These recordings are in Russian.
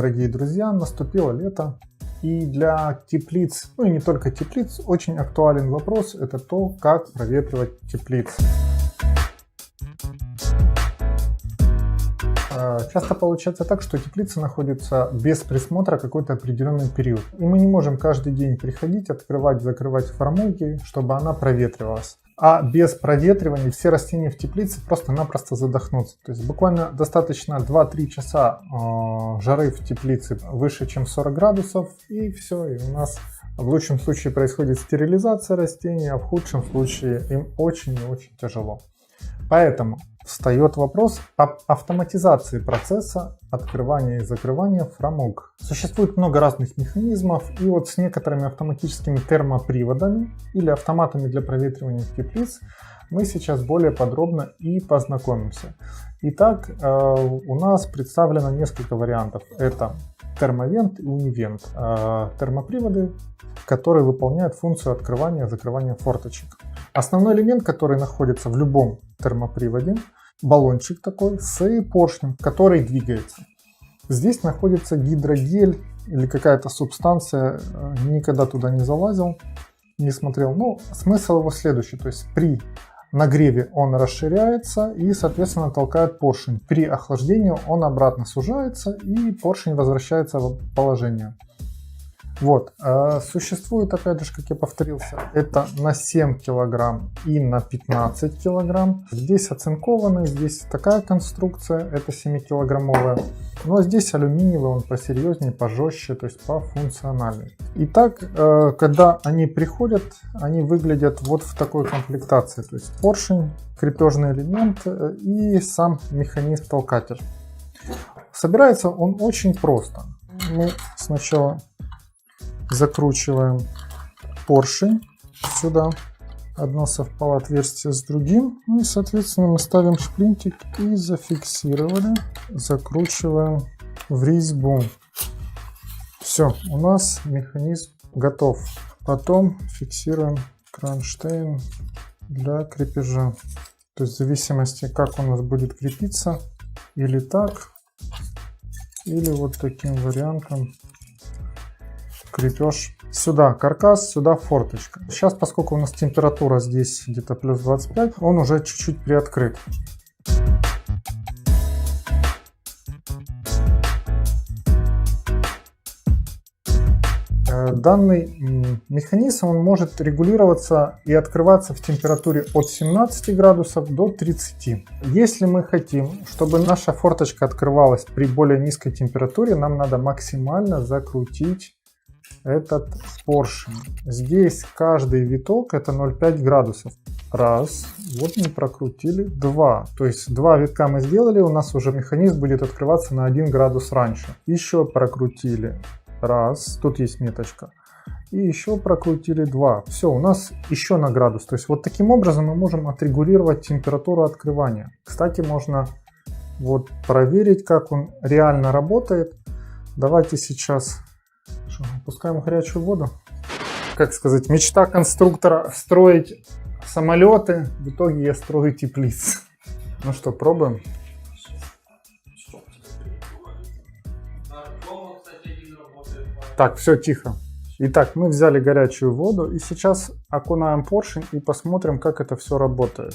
Дорогие друзья, наступило лето, и для теплиц, ну и не только теплиц, очень актуален вопрос, это то, как проветривать теплицы. А, часто получается так, что теплица находится без присмотра какой-то определенный период. И мы не можем каждый день приходить, открывать, закрывать формуги, чтобы она проветривалась а без проветривания все растения в теплице просто-напросто задохнутся. То есть буквально достаточно 2-3 часа э, жары в теплице выше, чем 40 градусов, и все, и у нас в лучшем случае происходит стерилизация растений, а в худшем случае им очень и очень тяжело. Поэтому встает вопрос об автоматизации процесса открывания и закрывания фрамуг. Существует много разных механизмов, и вот с некоторыми автоматическими термоприводами или автоматами для проветривания теплиц мы сейчас более подробно и познакомимся. Итак, э, у нас представлено несколько вариантов. Это термовент и унивент. Э, термоприводы, которые выполняют функцию открывания и закрывания форточек. Основной элемент, который находится в любом термоприводе, баллончик такой с поршнем, который двигается. Здесь находится гидрогель или какая-то субстанция, э, никогда туда не залазил, не смотрел. Но смысл его следующий, то есть при нагреве он расширяется и, соответственно, толкает поршень. При охлаждении он обратно сужается и поршень возвращается в положение. Вот, э, существует, опять же, как я повторился, это на 7 килограмм и на 15 килограмм. Здесь оцинкованный, здесь такая конструкция, это 7-килограммовая. Но здесь алюминиевый, он посерьезнее, пожестче, то есть по функциональной. Итак, э, когда они приходят, они выглядят вот в такой комплектации. То есть поршень, крепежный элемент э, и сам механизм-толкатель. Собирается он очень просто. Мы сначала закручиваем поршень сюда. Одно совпало отверстие с другим. Ну и, соответственно, мы ставим шплинтик и зафиксировали. Закручиваем в резьбу. Все, у нас механизм готов. Потом фиксируем кронштейн для крепежа. То есть в зависимости, как у нас будет крепиться, или так, или вот таким вариантом крепеж сюда каркас, сюда форточка. Сейчас, поскольку у нас температура здесь где-то плюс 25, он уже чуть-чуть приоткрыт. Э, данный механизм он может регулироваться и открываться в температуре от 17 градусов до 30. Если мы хотим, чтобы наша форточка открывалась при более низкой температуре, нам надо максимально закрутить этот поршень. Здесь каждый виток это 0,5 градусов. Раз, вот мы прокрутили, два. То есть два витка мы сделали, у нас уже механизм будет открываться на 1 градус раньше. Еще прокрутили, раз, тут есть меточка. И еще прокрутили два. Все, у нас еще на градус. То есть вот таким образом мы можем отрегулировать температуру открывания. Кстати, можно вот проверить, как он реально работает. Давайте сейчас Опускаем горячую воду. Как сказать, мечта конструктора строить самолеты. В итоге я строю теплицы. Ну что, пробуем? Так, все тихо. Итак, мы взяли горячую воду и сейчас окунаем поршень и посмотрим, как это все работает.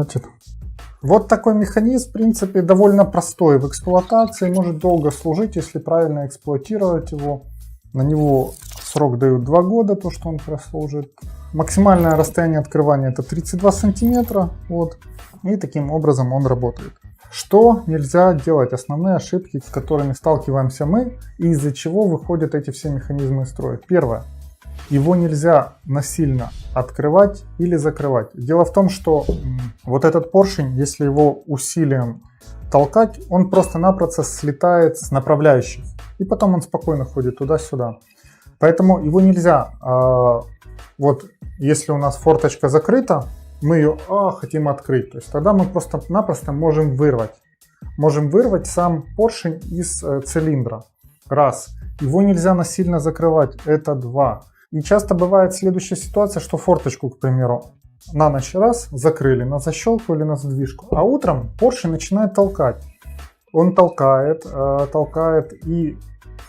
Хватит. Вот такой механизм, в принципе, довольно простой в эксплуатации, может долго служить, если правильно эксплуатировать его. На него срок дают 2 года, то, что он прослужит. Максимальное расстояние открывания это 32 сантиметра. Вот. И таким образом он работает. Что нельзя делать? Основные ошибки, с которыми сталкиваемся мы, и из-за чего выходят эти все механизмы из строя. Первое. Его нельзя насильно открывать или закрывать. Дело в том, что вот этот поршень, если его усилием толкать, он просто-напросто слетает с направляющих. И потом он спокойно ходит туда-сюда. Поэтому его нельзя, э, вот если у нас форточка закрыта, мы ее а, хотим открыть. То есть тогда мы просто-напросто можем вырвать. Можем вырвать сам поршень из э, цилиндра. Раз. Его нельзя насильно закрывать, это два. И часто бывает следующая ситуация, что форточку, к примеру, на ночь раз закрыли на защелку или на задвижку, а утром поршень начинает толкать. Он толкает, э, толкает и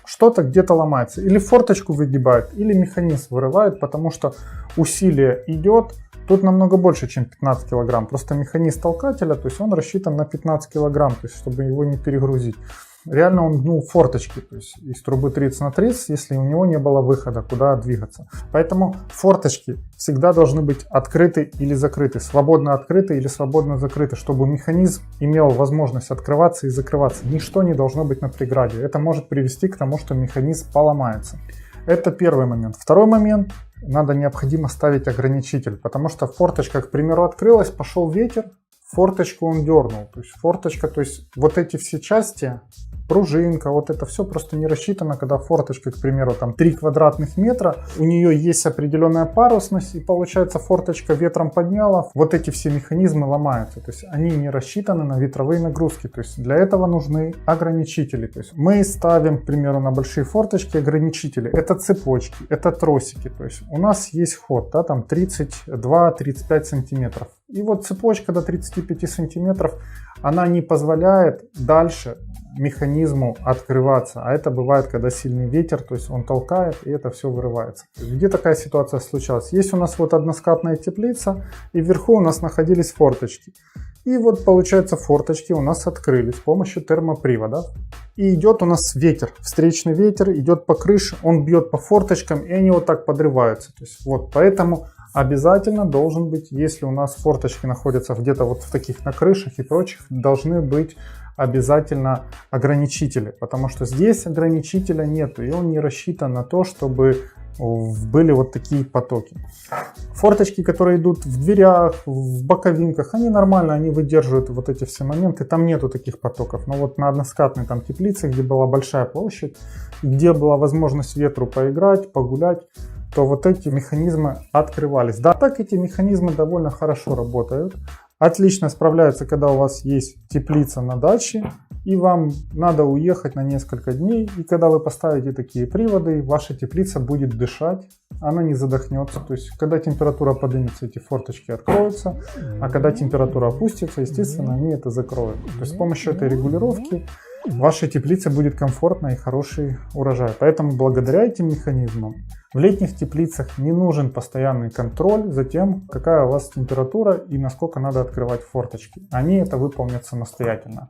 что-то где-то ломается. Или форточку выгибает, или механизм вырывает, потому что усилие идет, Тут намного больше, чем 15 килограмм. Просто механизм толкателя, то есть он рассчитан на 15 килограмм, то есть чтобы его не перегрузить. Реально он гнул форточки, то есть из трубы 30 на 30, если у него не было выхода, куда двигаться. Поэтому форточки всегда должны быть открыты или закрыты, свободно открыты или свободно закрыты, чтобы механизм имел возможность открываться и закрываться. Ничто не должно быть на преграде. Это может привести к тому, что механизм поломается. Это первый момент. Второй момент надо необходимо ставить ограничитель, потому что форточка, к примеру, открылась, пошел ветер, форточку он дернул. То есть форточка, то есть вот эти все части, пружинка, вот это все просто не рассчитано, когда форточка, к примеру, там 3 квадратных метра, у нее есть определенная парусность, и получается форточка ветром подняла, вот эти все механизмы ломаются, то есть они не рассчитаны на ветровые нагрузки, то есть для этого нужны ограничители, то есть мы ставим, к примеру, на большие форточки ограничители, это цепочки, это тросики, то есть у нас есть ход, да, там 32-35 сантиметров, и вот цепочка до 35 сантиметров, она не позволяет дальше механизму открываться. А это бывает, когда сильный ветер, то есть он толкает, и это все вырывается. Где такая ситуация случалась? Есть у нас вот односкатная теплица, и вверху у нас находились форточки. И вот получается форточки у нас открылись с помощью термопривода. И идет у нас ветер, встречный ветер идет по крыше, он бьет по форточкам, и они вот так подрываются. То есть вот поэтому обязательно должен быть, если у нас форточки находятся где-то вот в таких на крышах и прочих, должны быть обязательно ограничители, потому что здесь ограничителя нету, и он не рассчитан на то, чтобы были вот такие потоки. Форточки, которые идут в дверях, в боковинках, они нормально, они выдерживают вот эти все моменты, там нету таких потоков. Но вот на односкатной там теплице, где была большая площадь, где была возможность ветру поиграть, погулять, то вот эти механизмы открывались. Да, так эти механизмы довольно хорошо работают. Отлично справляются, когда у вас есть теплица на даче, и вам надо уехать на несколько дней, и когда вы поставите такие приводы, ваша теплица будет дышать, она не задохнется. То есть, когда температура поднимется, эти форточки откроются, а когда температура опустится, естественно, они это закроют. То есть, с помощью этой регулировки вашей теплице будет комфортно и хороший урожай. Поэтому благодаря этим механизмам в летних теплицах не нужен постоянный контроль за тем, какая у вас температура и насколько надо открывать форточки. Они это выполнят самостоятельно.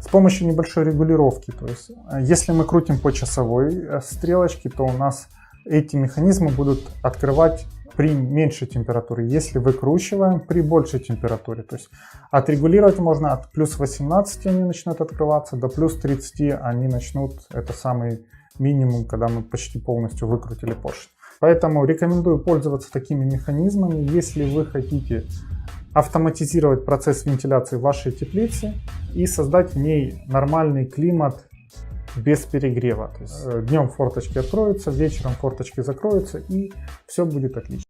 С помощью небольшой регулировки. То есть, э, если мы крутим по часовой э, стрелочке, то у нас эти механизмы будут открывать при меньшей температуре, если выкручиваем при большей температуре. То есть отрегулировать можно от плюс 18 они начнут открываться, до плюс 30 они начнут, это самый минимум, когда мы почти полностью выкрутили поршень. Поэтому рекомендую пользоваться такими механизмами, если вы хотите автоматизировать процесс вентиляции вашей теплицы и создать в ней нормальный климат без перегрева. То есть э, днем форточки откроются, вечером форточки закроются и все будет отлично.